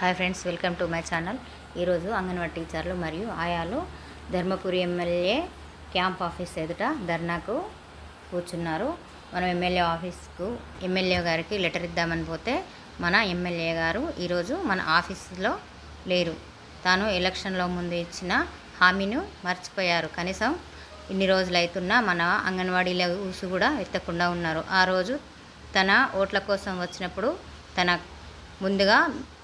Hi friends welcome to my channel. ఈరోజు అంగన్వాడీ టీచర్లు మరియు ఆయాలు ధర్మపురి ఎమ్మెల్యే క్యాంప్ ఆఫీస్ ఎదుట ధర్నాకు కూర్చున్నారు. మనం ఎమ్మెల్యే ఆఫీస్కు ఎమ్మెల్యే గారికి లెటర్ ఇద్దామని పోతే మన ఎమ్మెల్యే గారు ఈరోజు మన ఆఫీస్లో లేరు. తాను ఎలక్షన్లో ముందు ఇచ్చిన హామీను మర్చిపోయారు. కనీసం ఇన్ని రోజులు అవుతున్నా మన అంగన్వాడీల ఊసు కూడా ఎత్తకుండా ఉన్నారు. ఆ రోజు తన ఓట్ల కోసం వచ్చినప్పుడు తన ముందుగా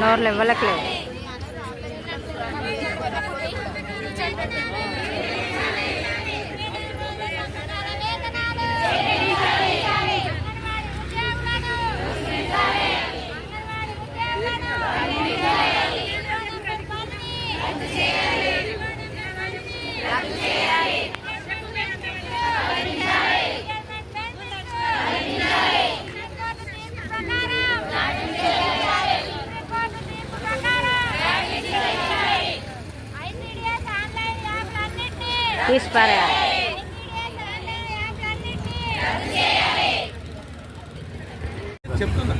నోర్లు ఇవ్వలట్లేదు తీసి పారేయాలి చెప్తున్నా.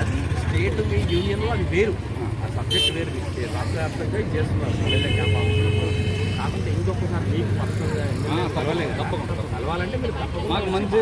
అది స్టేట్ మీ యూనియన్లో అది వేరు. ఆ సబ్జెక్ట్ వేరు రాష్ట్ర వ్యాప్తంగా ఇది చేస్తున్నారు. MLA camp. కాకపోతే ఇంకొకసారి మీకు పర్సనల్గా పర్వాలేదు. తప్పకుండా. కలవాలంటే మీరు మాకు మంచి